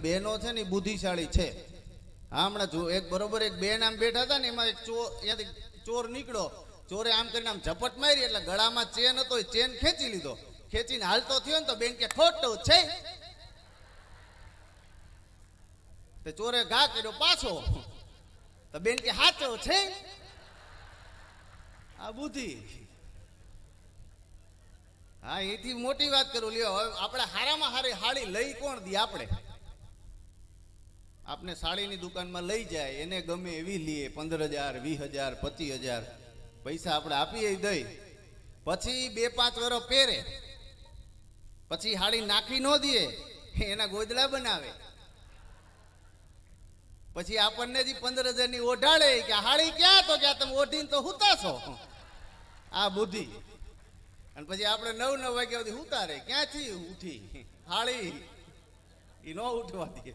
બહેનો છે ને બુદ્ધિશાળી છે. હમણાં જો એક બરોબર એક બેન આમ બેઠા હતા ને એમાં એક ચોર ચોર નીકળો ચોરે આમ કરીને આમ ઝપટ મારી એટલે ગળામાં ચેન હતો, એ ચેન ખેંચી લીધો. ખેંચીને હાલતો થયો ને તો બેન કે, ખોટું છે. તે ચોરે ઘા કર્યો પાછો. તો બેન કે, હાચો છે. આ બુદ્ધિ. હા, એથી મોટી વાત કરું. લ્યો, હવે આપણે હારામાં હારી હાડી લઈ કોણ દી આપણે? આપણે સાડીની દુકાનમાં લઈ જાય, એને ગમે એવી લઈએ પંદર હજાર વીસ હજાર પચીસ હજાર પૈસા આપણે આપીએ દઈ. પછી બે પાંચ વર્ષ પહેરે. પછી હાડી નાખી ન દે એના ગોદડા બનાવે. પછી આપણને જે પંદર હજારની ઓઢાડે કે હાડી ક્યાં તો ક્યાં તમે ઓઢીને તો હુતા છો. આ બુદ્ધિ. અને પછી આપણે નવ નવ વાગ્યા સુધી હુતા રે ક્યાંથી ઉઠી? હાળી એ ન ઉઠવા દે